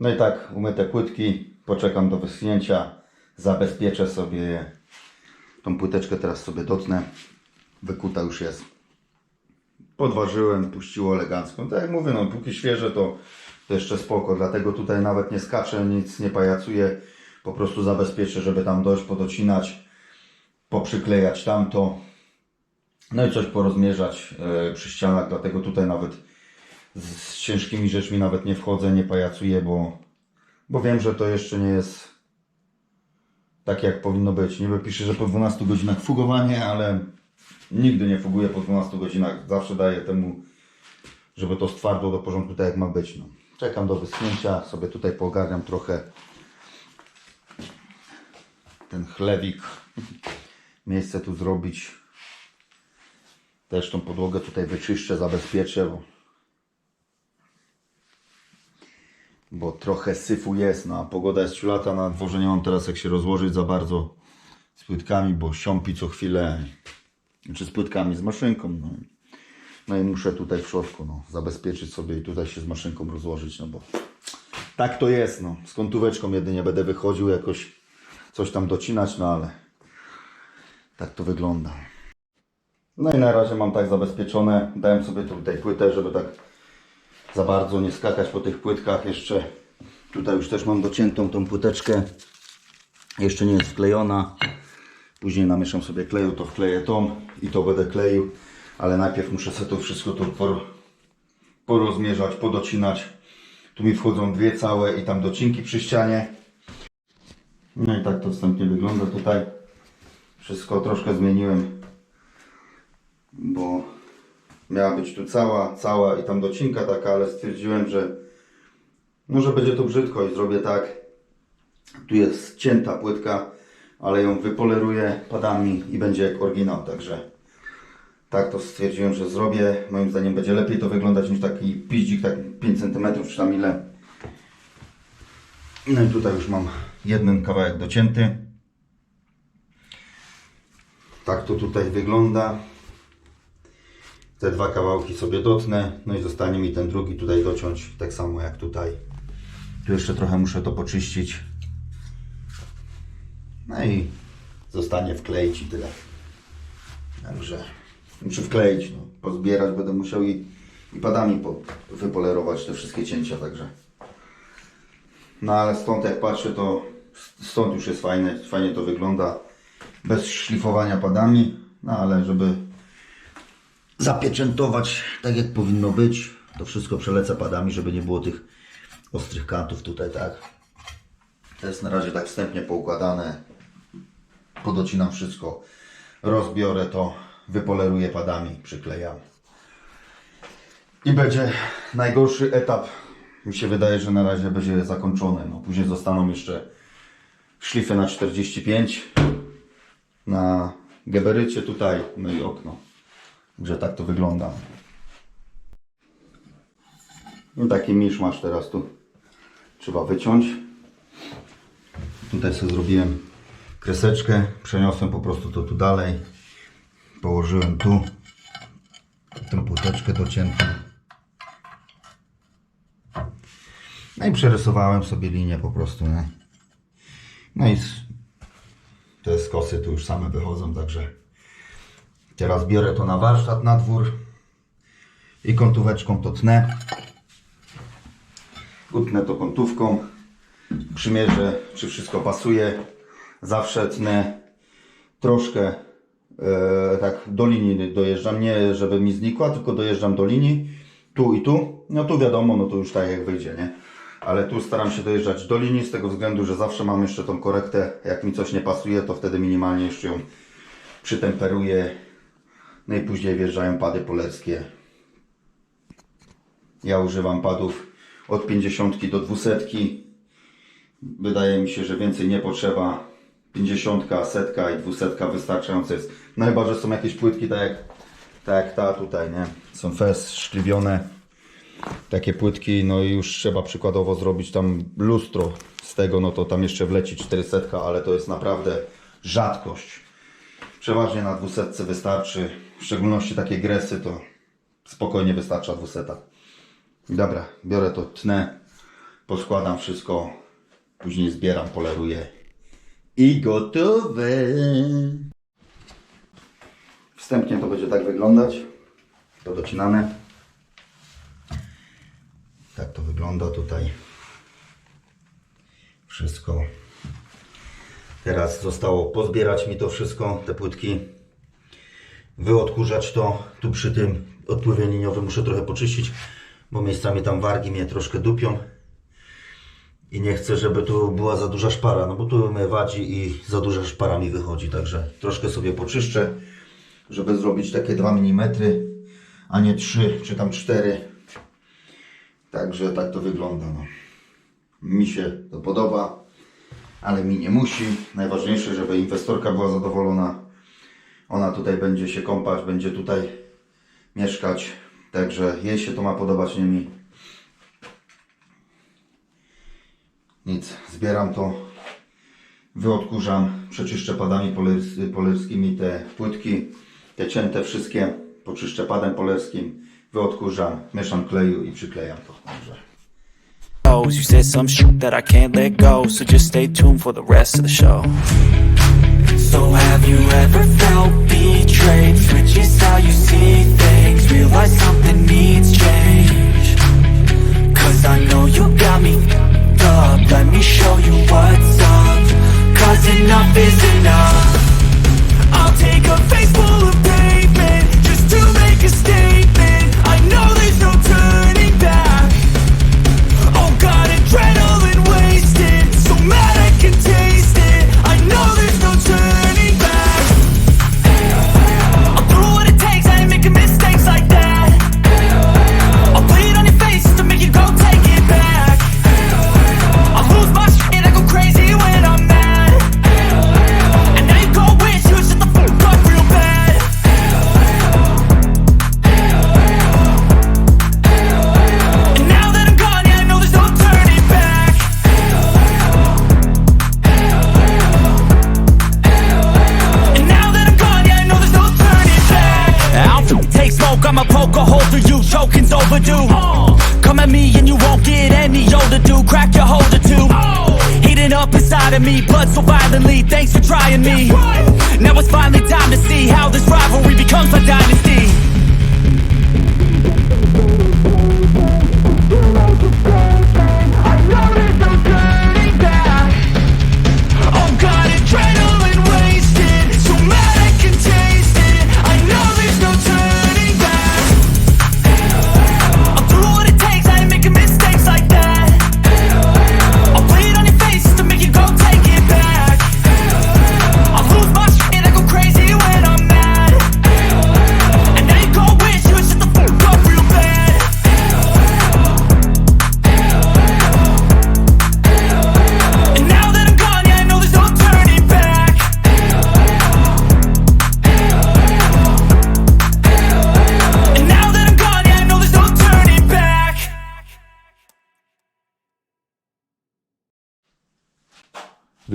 No i tak, umyte płytki, poczekam do wyschnięcia, zabezpieczę sobie tą płyteczkę, teraz sobie dotnę, wykuta już jest. Podważyłem, puściło elegancko. No tak jak mówię, no póki świeże to, to jeszcze spoko, dlatego tutaj nawet nie skaczę, nic nie pajacuję, po prostu zabezpieczę, żeby tam dojść, podocinać, poprzyklejać tamto, no i coś porozmierzać e, przy ścianach, dlatego tutaj nawet z, ciężkimi rzeczmi nawet nie wchodzę, nie pajacuję, bo, bo wiem, że to jeszcze nie jest tak jak powinno być. Niby pisze, że po 12 godzinach fugowanie, ale nigdy nie fuguję po 12 godzinach. Zawsze daję temu, żeby to stwardło do porządku tak jak ma być. No. Czekam do wyschnięcia, sobie tutaj poogarniam trochę ten chlewik. Miejsce tu zrobić. Też tą podłogę tutaj wyczyszczę, zabezpieczę, bo, bo trochę syfu jest, no a pogoda jest ciulata, na dworze nie mam teraz jak się rozłożyć za bardzo z płytkami, bo siąpi co chwilę, czy z płytkami, z maszynką, no. No i muszę tutaj w środku, no, zabezpieczyć sobie i tutaj się z maszynką rozłożyć, no bo tak to jest, no. Z kątóweczką jedynie będę wychodził jakoś coś tam docinać, no ale tak to wygląda. No i na razie mam tak zabezpieczone. Dałem sobie tutaj płytę, żeby tak za bardzo nie skakać po tych płytkach. Jeszcze tutaj już też mam dociętą tą płyteczkę. Jeszcze nie jest wklejona. Później namieszam sobie kleju, to wkleję tą i to będę kleił. Ale najpierw muszę sobie to wszystko por, porozmierzać, podocinać. Tu mi wchodzą dwie całe i tam docinki przy ścianie. No i tak to wstępnie wygląda tutaj. Wszystko troszkę zmieniłem bo miała być tu cała, cała i tam docinka taka, ale stwierdziłem, że może będzie to brzydko i zrobię tak. Tu jest cięta płytka, ale ją wypoleruję padami i będzie jak oryginał, także tak to stwierdziłem, że zrobię. Moim zdaniem będzie lepiej to wyglądać niż taki piździk, tak 5 cm czy tam ile. No i tutaj już mam jeden kawałek docięty. Tak to tutaj wygląda. Te dwa kawałki sobie dotnę, no i zostanie mi ten drugi tutaj dociąć, tak samo jak tutaj. Tu jeszcze trochę muszę to poczyścić. No i zostanie wkleić i tyle. Także muszę wkleić, no, pozbierać będę musiał i, i padami po, wypolerować te wszystkie cięcia, także. No ale stąd jak patrzę, to stąd już jest fajne, fajnie to wygląda. Bez szlifowania padami, no ale żeby zapieczętować tak jak powinno być. To wszystko przelecę padami, żeby nie było tych ostrych kantów tutaj, tak. To jest na razie tak wstępnie poukładane. Podocinam wszystko. Rozbiorę to, wypoleruję padami, przyklejam. I będzie najgorszy etap. Mi się wydaje, że na razie będzie zakończony. No, później zostaną jeszcze szlify na 45 na geberycie tutaj, no i okno. Że tak to wygląda. No taki misz masz teraz tu. Trzeba wyciąć. Tutaj sobie zrobiłem kreseczkę. Przeniosłem po prostu to tu dalej. Położyłem tu. Tę płyteczkę dociętą. No i przerysowałem sobie linię po prostu, nie? No i te skosy tu już same wychodzą, także Teraz biorę to na warsztat, na dwór i kątóweczką to tnę. Utnę to kątówką, przymierzę, czy wszystko pasuje. Zawsze tnę troszkę e, tak do linii dojeżdżam, nie żeby mi znikła, tylko dojeżdżam do linii, tu i tu. No tu wiadomo, no to już tak jak wyjdzie, nie? Ale tu staram się dojeżdżać do linii z tego względu, że zawsze mam jeszcze tą korektę. Jak mi coś nie pasuje, to wtedy minimalnie jeszcze ją przytemperuję no i później wjeżdżają pady poleckie. Ja używam padów od 50 do 200. Wydaje mi się, że więcej nie potrzeba. 50, setka i 200 wystarczające jest. No chyba, że są jakieś płytki tak jak, tak jak ta tutaj, nie? Są fest szkliwione. Takie płytki, no i już trzeba przykładowo zrobić tam lustro z tego, no to tam jeszcze wleci 400, ale to jest naprawdę rzadkość. Przeważnie na 200 wystarczy, w szczególności takie gresy to spokojnie wystarcza 200. Dobra, biorę to, tnę Poskładam wszystko, później zbieram, poleruję i gotowe. Wstępnie to będzie tak wyglądać. To docinane. Tak to wygląda tutaj. Wszystko. Teraz zostało pozbierać mi to wszystko, te płytki. Wyodkurzać to. Tu przy tym odpływie liniowym muszę trochę poczyścić, bo miejscami tam wargi mnie troszkę dupią. I nie chcę, żeby tu była za duża szpara, no bo tu mnie wadzi i za duża szpara mi wychodzi. Także troszkę sobie poczyszczę, żeby zrobić takie 2 mm, a nie 3 czy tam 4. Także tak to wygląda. No. Mi się to podoba, ale mi nie musi. Najważniejsze, żeby inwestorka była zadowolona. Ona tutaj będzie się kąpać, będzie tutaj mieszkać. Także jej się to ma podobać, nie mi. Nic, zbieram to, wyodkurzam, przeczyszczę padami polers- polerskimi te płytki, te cięte wszystkie, poczyszczę padem polerskim, wyodkurzam, mieszam kleju i przyklejam to. Goes. You said some shit that I can't let go, so just stay tuned for the rest of the show. So have you ever felt betrayed? Switches how you see things, realize something needs change. Cause I know you got me up, let me show you what's up. Cause enough is enough. denying me.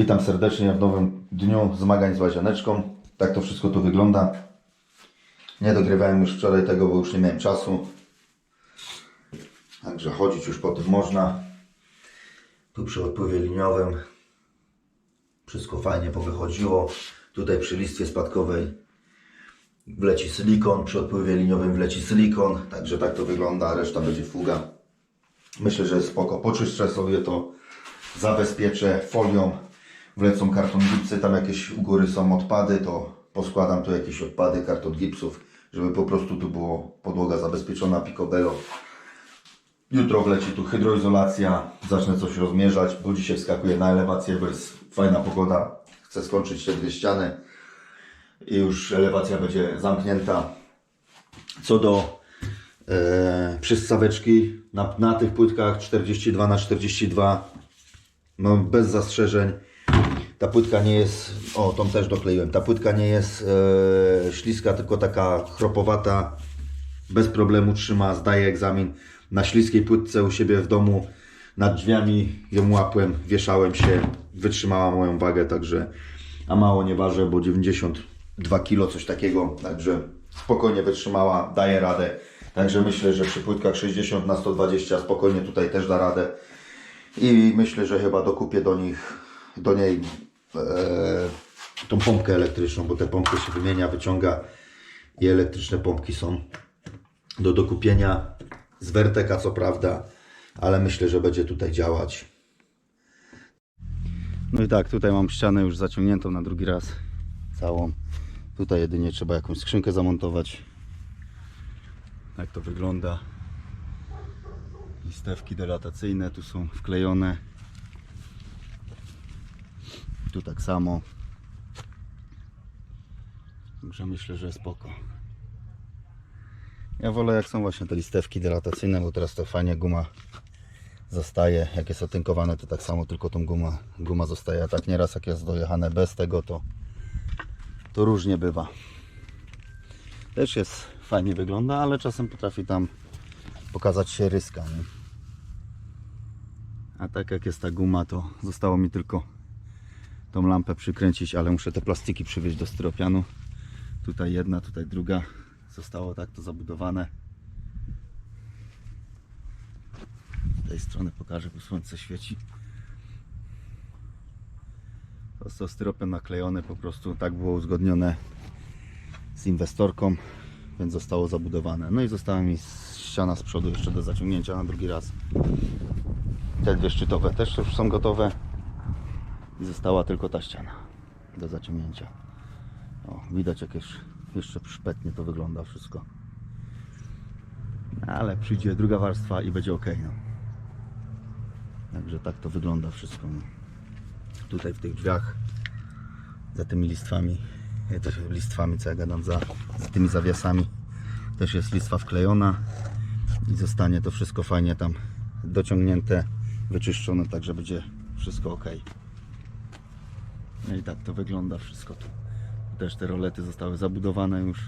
Witam serdecznie w nowym dniu zmagań z łazieneczką. Tak to wszystko tu wygląda. Nie dogrywałem już wczoraj tego, bo już nie miałem czasu. Także chodzić już po tym można. Tu przy odpływie liniowym wszystko fajnie powychodziło. Tutaj przy listwie spadkowej wleci silikon, przy odpływie liniowym wleci silikon. Także tak to wygląda, reszta będzie fuga. Myślę, że spoko. Poczyszczę sobie to, zabezpieczę folią, wlecą karton gipsy, tam jakieś u góry są odpady, to poskładam tu jakieś odpady, karton gipsów, żeby po prostu tu było podłoga zabezpieczona, picobello. Jutro wleci tu hydroizolacja, zacznę coś rozmierzać, bo dzisiaj wskakuję na elewację, bo jest fajna pogoda, chcę skończyć te dwie ściany i już elewacja będzie zamknięta. Co do e, przystaweczki na, na tych płytkach 42 na 42 no bez zastrzeżeń. Ta płytka nie jest, o tą też dokleiłem, ta płytka nie jest e, śliska, tylko taka chropowata, bez problemu trzyma, zdaje egzamin. Na śliskiej płytce u siebie w domu nad drzwiami ją łapłem, wieszałem się, wytrzymała moją wagę, także a mało nie ważę, bo 92 kg, coś takiego, także spokojnie wytrzymała, daje radę. Także myślę, że przy płytkach 60 na 120 spokojnie tutaj też da radę. I myślę, że chyba dokupię do nich, do niej e, tą pompkę elektryczną, bo te pompki się wymienia, wyciąga i elektryczne pompki są do dokupienia z Verteka co prawda, ale myślę, że będzie tutaj działać. No i tak, tutaj mam ścianę już zaciągniętą na drugi raz całą. Tutaj jedynie trzeba jakąś skrzynkę zamontować. Jak to wygląda. Listewki delatacyjne tu są wklejone. Tu tak samo. Także myślę, że spoko. Ja wolę jak są właśnie te listewki delatacyjne, bo teraz to fajnie guma zostaje. Jak jest otynkowane to tak samo, tylko tą guma, guma zostaje. A tak nieraz jak jest dojechane bez tego to, to różnie bywa. Też jest fajnie wygląda, ale czasem potrafi tam pokazać się ryska. Nie? A tak jak jest ta guma, to zostało mi tylko tą lampę przykręcić, ale muszę te plastiki przywieźć do styropianu. Tutaj jedna, tutaj druga. Zostało tak to zabudowane. Z tej strony pokażę, bo słońce świeci. To styropian naklejony, po prostu tak było uzgodnione z inwestorką, więc zostało zabudowane. No i została mi ściana z przodu jeszcze do zaciągnięcia na drugi raz. Te dwie szczytowe też już są gotowe. I została tylko ta ściana do zaciągnięcia. O, widać jak jeszcze szpetnie to wygląda wszystko. Ale przyjdzie druga warstwa i będzie ok. No. Także tak to wygląda wszystko. No. Tutaj w tych drzwiach za tymi listwami, nie, to listwami co ja gadam, za, za tymi zawiasami też jest listwa wklejona i zostanie to wszystko fajnie tam dociągnięte, wyczyszczone, także będzie wszystko ok. No i tak to wygląda wszystko tu. Też te rolety zostały zabudowane już.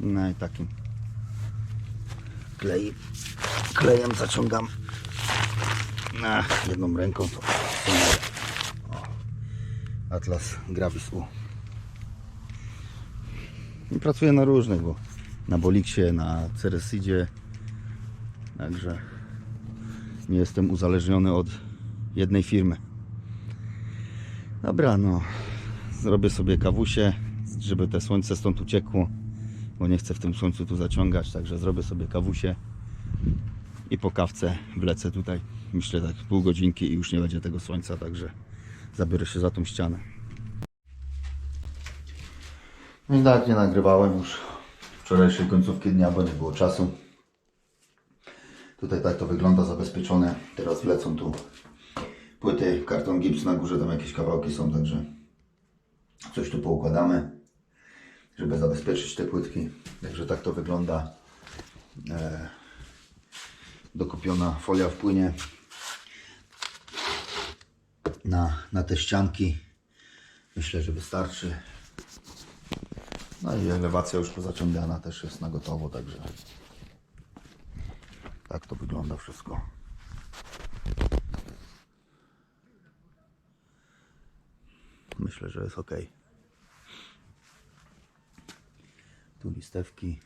No i takim klei, klejem zaciągam na jedną ręką to Atlas Gravis U. I pracuję na różnych, bo na Boliksie, na Ceresidzie. Także nie jestem uzależniony od jednej firmy. Dobra, no. Zrobię sobie kawusie, żeby te słońce stąd uciekło, bo nie chcę w tym słońcu tu zaciągać, także zrobię sobie kawusie i po kawce wlecę tutaj. Myślę tak pół godzinki i już nie będzie tego słońca, także zabiorę się za tą ścianę. I tak, nie nagrywałem już wczorajszej końcówki dnia, bo nie było czasu. Tutaj tak to wygląda zabezpieczone. Teraz wlecą tu płyty, karton gips na górze, tam jakieś kawałki są, także coś tu poukładamy, żeby zabezpieczyć te płytki. Także tak to wygląda. E, dokupiona folia wpłynie na, na te ścianki. Myślę, że wystarczy. No i elewacja już pozaciągana też jest na gotowo, także tak to wygląda wszystko. Myślę, że jest ok. Tu listewki.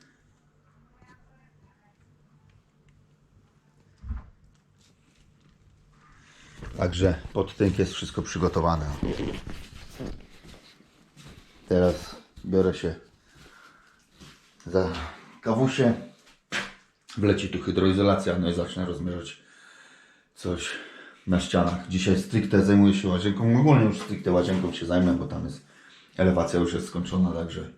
Także pod tynk jest wszystko przygotowane. Teraz biorę się za kawusie. Wleci tu hydroizolacja, no i zacznę rozmierzać coś na ścianach. Dzisiaj stricte zajmuję się łazienką. Ogólnie już stricte łazienką się zajmę, bo tam jest elewacja już jest skończona, także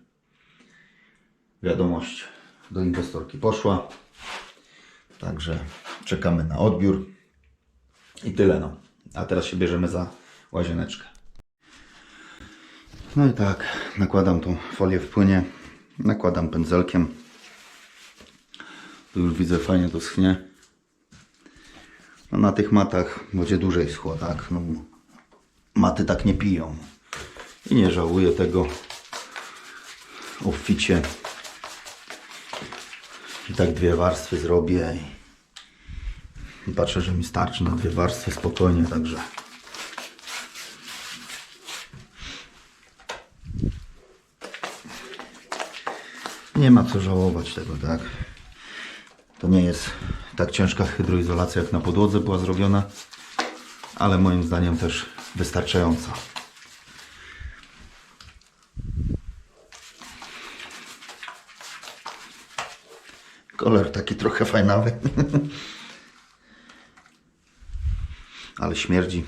wiadomość do inwestorki poszła. Także czekamy na odbiór i tyle no. A teraz się bierzemy za łazieneczkę. No i tak, nakładam tą folię w płynie, nakładam pędzelkiem. Tu już widzę fajnie to schnie. No na tych matach będzie dłużej schło, tak? No, maty tak nie piją. I nie żałuję tego obficie. I tak dwie warstwy zrobię i patrzę, że mi starczy na dwie warstwy spokojnie, także nie ma co żałować tego, tak? To nie jest tak ciężka hydroizolacja jak na podłodze była zrobiona, ale moim zdaniem też wystarczająca. Kolor taki trochę fajnawy. Ale śmierdzi.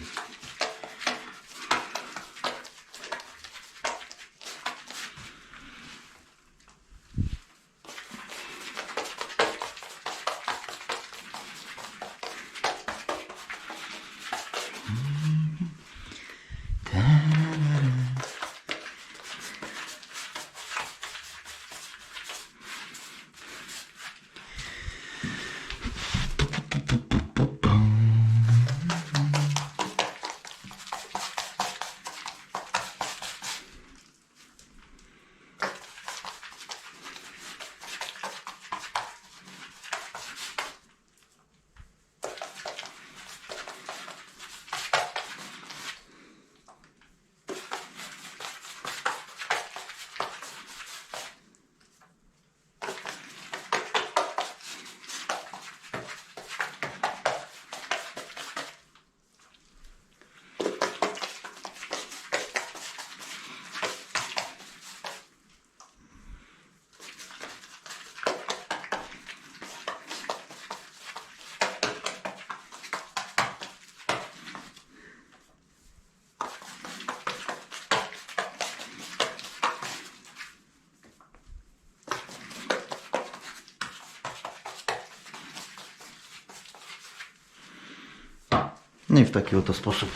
No i w taki oto sposób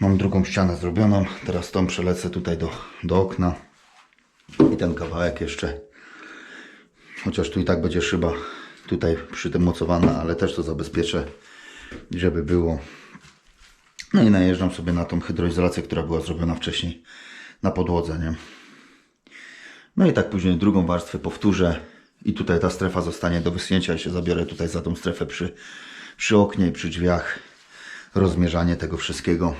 mam drugą ścianę zrobioną. Teraz tą przelecę tutaj do, do okna. I ten kawałek jeszcze. Chociaż tu i tak będzie szyba tutaj przy tym mocowana, ale też to zabezpieczę, żeby było. No i najeżdżam sobie na tą hydroizolację, która była zrobiona wcześniej na podłodze, nie? No i tak później drugą warstwę powtórzę i tutaj ta strefa zostanie do wysunięcia. Ja się zabiorę tutaj za tą strefę przy, przy oknie i przy drzwiach. Rozmierzanie tego wszystkiego.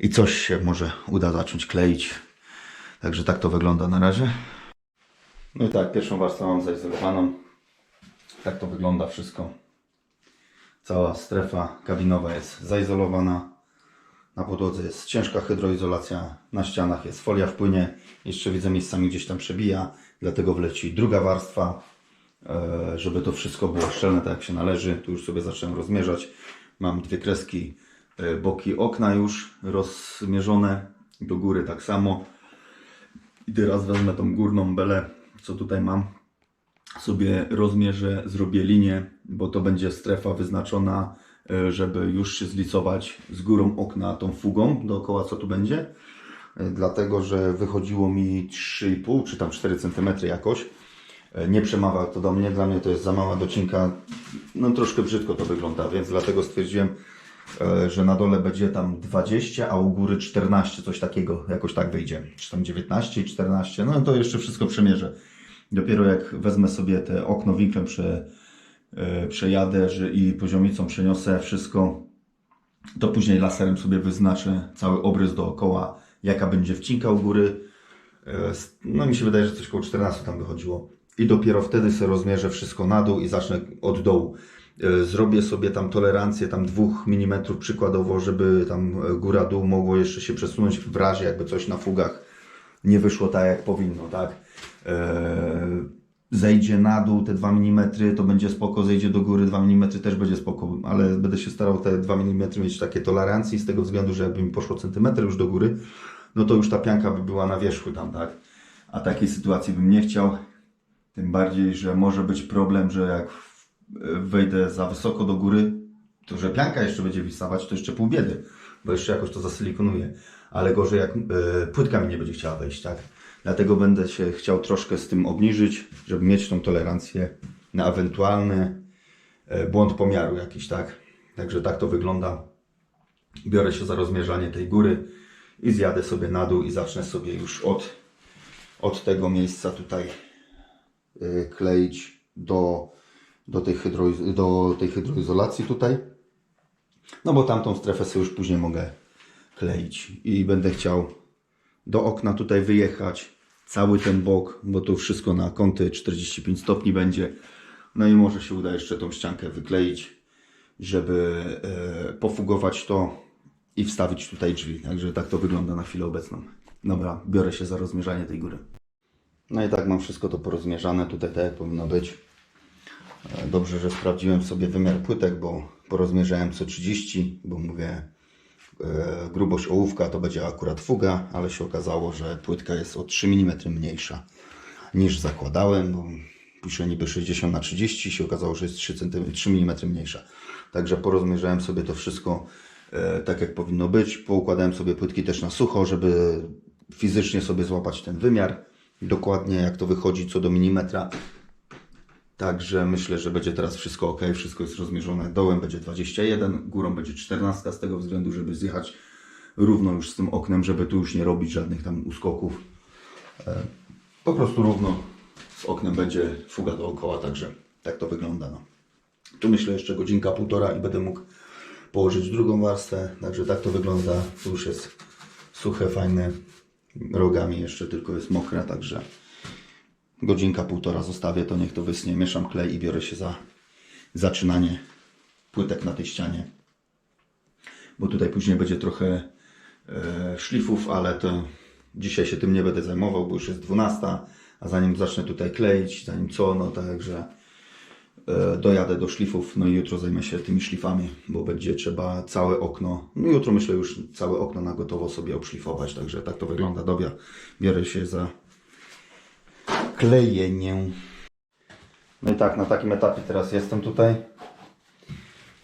I coś się może uda zacząć kleić. Także tak to wygląda na razie. No i tak, pierwszą warstwę mam zaizolowaną. Tak to wygląda wszystko. Cała strefa kabinowa jest zaizolowana. Na podłodze jest ciężka hydroizolacja, na ścianach jest folia w płynie. Jeszcze widzę miejscami gdzieś tam przebija, dlatego wleci druga warstwa, żeby to wszystko było szczelne tak jak się należy. Tu już sobie zacząłem rozmierzać. Mam dwie kreski, e, boki okna już rozmierzone, do góry tak samo. I teraz wezmę tą górną belę, co tutaj mam, sobie rozmierzę, zrobię linię, bo to będzie strefa wyznaczona, e, żeby już się zlicować z górą okna tą fugą dookoła, co tu będzie. E, Dlatego, że wychodziło mi 3,5 czy tam 4 cm jakoś. E, Nie przemawia to do mnie, dla mnie to jest za mała docinka. No troszkę brzydko to wygląda, więc dlatego stwierdziłem, e, że na dole będzie tam 20, a u góry 14, coś takiego, jakoś tak wyjdzie. Czy tam 19 i 14, no to jeszcze wszystko przemierzę. Dopiero jak wezmę sobie te okno winklem, prze, e, przejadę że i poziomicą przeniosę wszystko, to później laserem sobie wyznaczę cały obrys dookoła, jaka będzie wcinka u góry. No mi się wydaje, że coś koło 14 tam wychodziło. I dopiero wtedy sobie rozmierzę wszystko na dół i zacznę od dołu. E, Zrobię sobie tam tolerancję tam 2 mm przykładowo, żeby tam e, góra-dół mogło jeszcze się przesunąć w razie jakby coś na fugach nie wyszło tak jak powinno, tak? Eee, zejdzie na dół te 2 mm, to będzie spoko, zejdzie do góry 2 mm też będzie spoko, ale będę się starał te 2 mm mieć takie tolerancji z tego względu, że jakby mi poszło centymetr już do góry, no to już ta pianka by była na wierzchu tam, tak? A takiej sytuacji bym nie chciał, tym bardziej, że może być problem, że jak wejdę za wysoko do góry, to że pianka jeszcze będzie wisawać, to jeszcze pół biedy, bo jeszcze jakoś to zasilikonuje. Ale gorzej jak e, płytka mi nie będzie chciała wejść, tak? Dlatego będę się chciał troszkę z tym obniżyć, żeby mieć tą tolerancję na ewentualny e, błąd pomiaru jakiś, tak? Także tak to wygląda. Biorę się za rozmierzanie tej góry i zjadę sobie na dół i zacznę sobie już od, od tego miejsca tutaj kleić do, do, tej hydroiz- do tej hydroizolacji tutaj. No bo tamtą strefę sobie już później mogę kleić i będę chciał do okna tutaj wyjechać cały ten bok, bo to wszystko na kąty 45 stopni będzie. No i może się uda jeszcze tą ściankę wykleić, żeby e, pofugować to i wstawić tutaj drzwi. Także tak to wygląda na chwilę obecną. Dobra, biorę się za rozmierzanie tej góry. No i tak mam wszystko to porozmierzane tutaj tak jak powinno być. E, Dobrze, że sprawdziłem sobie wymiar płytek, bo porozmierzałem co 30, bo mówię e, grubość ołówka to będzie akurat fuga, ale się okazało, że płytka jest o 3 mm mniejsza niż zakładałem, bo piszę niby 60 na 30 się okazało, że jest 3, cm, 3 mm mniejsza. Także porozmierzałem sobie to wszystko e, tak jak powinno być. Poukładałem sobie płytki też na sucho, żeby fizycznie sobie złapać ten wymiar. Dokładnie jak to wychodzi co do milimetra. Także myślę, że będzie teraz wszystko ok, wszystko jest rozmierzone. Dołem będzie 21, górą będzie 14 z tego względu, żeby zjechać równo już z tym oknem, żeby tu już nie robić żadnych tam uskoków. E, Po prostu równo z oknem będzie fuga dookoła, także tak to wygląda. No. Tu myślę jeszcze godzinka, półtora i będę mógł położyć drugą warstwę, także tak to wygląda. Tu już jest suche, fajne, rogami jeszcze tylko jest mokre, także godzinka, półtora zostawię to, niech to wysnie, mieszam klej i biorę się za zaczynanie płytek na tej ścianie. Bo tutaj później będzie trochę e, szlifów, ale to dzisiaj się tym nie będę zajmował, bo już jest 12, a zanim zacznę tutaj kleić, zanim co, no także dojadę do szlifów, no i jutro zajmę się tymi szlifami, bo będzie trzeba całe okno, no jutro myślę już całe okno na gotowo sobie obszlifować, także tak to wygląda. Dobra, biorę się za klejenie. No i tak, na takim etapie teraz jestem tutaj.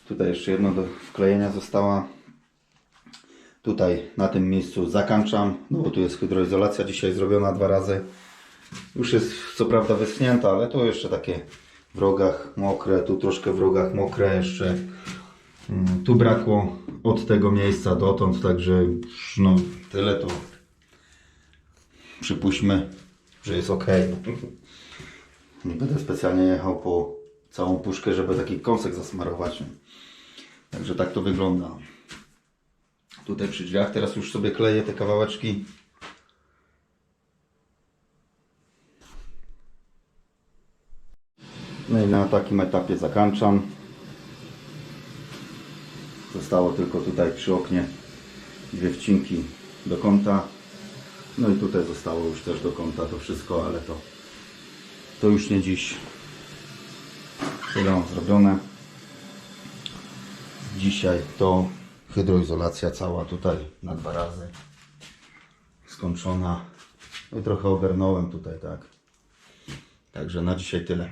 Tutaj jeszcze jedno do wklejenia została. Tutaj na tym miejscu zakończam, no bo tu jest hydroizolacja dzisiaj zrobiona dwa razy. Już jest co prawda wyschnięta, ale tu jeszcze takie w rogach mokre, tu troszkę w rogach mokre jeszcze. Mm, Tu brakło od tego miejsca dotąd, także no tyle to przypuśćmy, że jest ok. Nie będę specjalnie jechał po całą puszkę, żeby taki kąsek zasmarować. Także tak to wygląda. Tutaj przy drzwiach teraz już sobie kleję te kawałeczki. No i na takim etapie zakończam. Zostało tylko tutaj przy oknie dwie wcinki do kąta. No i tutaj zostało już też do kąta to wszystko, ale to, to już nie dziś. Tyle mam zrobione. Dzisiaj to hydroizolacja cała tutaj na dwa razy skończona. No i trochę ogarnąłem tutaj, tak. Także na dzisiaj tyle.